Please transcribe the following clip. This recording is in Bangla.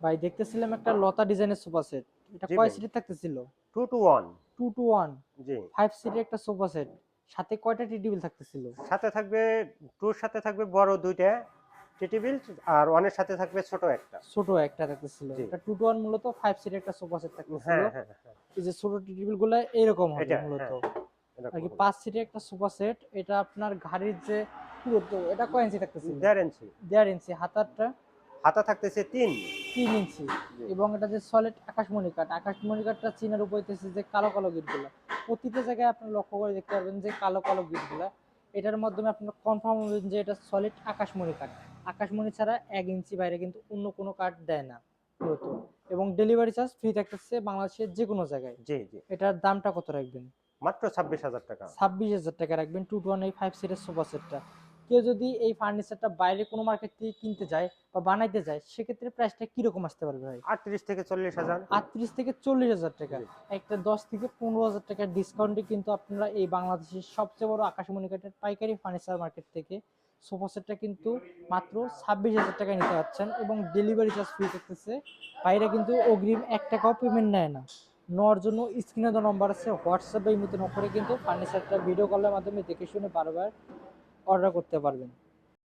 ভাই দেখতেছিলাম একটা লতা ডিজাইনের সোফা সেট। এটা কয়। সিটের থাকতেছিল? Two two one two two one জি। ফাইভ সিটের একটা সোফা সেট। সাথে কয়টা টি টেবিল থাকতেছিল? সাথে থাকবে টুর সাথে থাকবে বড় দুইটা টেবিল আর ওয়ানের সাথে থাকবে ছোট একটা। ছোট একটা থাকতেছিল। এটা টু টু ওয়ান মূলত ফাইভ সিটের একটা সোফা সেট থাকতেছিল। হ্যাঁ হ্যাঁ হ্যাঁ। এই যে ছোট টি টেবিলগুলো এরকম হবে মূলত। আর কি এরকম। পাঁচ সিটের একটা সোফা সেট। এটা আপনার গাড়ির যে পুরো এটা কয় ইঞ্চি থাকতেছিল? দেড় ইঞ্চি। দেড় ইঞ্চি। হাতারটা? হাতা থাকতেছে তিন। তিন ইঞ্চি। এবং এটা যে সলিড আকাশমণি কাঠ আকাশমণি কাঠটা চিনার উপর যে কালো কালো গিটগুলো। প্রতিটা জায়গায় আপনি লক্ষ্য করে দেখতে পারবেন যে কালো কালো গিটগুলো। এটার মাধ্যমে আপনার কনফার্ম হবেন যে এটা সলিড আকাশমণি কাঠ। আকাশমণি ছাড়া এক ইঞ্চি বাইরে কিন্তু অন্য কোনো কাঠ দেয় না মূলত। এবং ডেলিভারি চার্জ ফ্রি থাকতেছে বাংলাদেশের যে কোনো জায়গায়। জি জি। এটার দামটা কত রাখবেন? মাত্র ছাব্বিশ হাজার টাকা। ছাব্বিশ হাজার টাকা রাখবেন। টু টু ওয়ান এই ফাইভ সিটের সোফা সেটটা কেউ যদি এই ফার্নিচারটা বাইরে কোনো মার্কেট থেকে কিনতে যায় বা বানাইতে যায় সেক্ষেত্রে প্রাইসটা কীরকম আসতে পারবে ভাই? আটত্রিশ থেকে চল্লিশ হাজার। আটত্রিশ থেকে চল্লিশ হাজার টাকা। একটা দশ থেকে পনেরো হাজার টাকার ডিসকাউন্টে কিন্তু আপনারা এই বাংলাদেশের সবচেয়ে বড় আকাশমণি কাঠের পাইকারি ফার্নিচার মার্কেট থেকে সোফা সেটটা কিন্তু মাত্র ছাব্বিশ হাজার টাকায় নিতে পারছেন এবং ডেলিভারি চার্জ ফ্রি থাকতেছে। বাইরে কিন্তু অগ্রিম এক টাকাও পেমেন্ট নেয় না। নেওয়ার জন্য স্ক্রিনে তো নম্বর আছে হোয়াটসঅ্যাপে এই মতো করে কিন্তু ফার্নিচারটা ভিডিও কলের মাধ্যমে দেখে শুনে বারবার অর্ডার করতে পারবেন।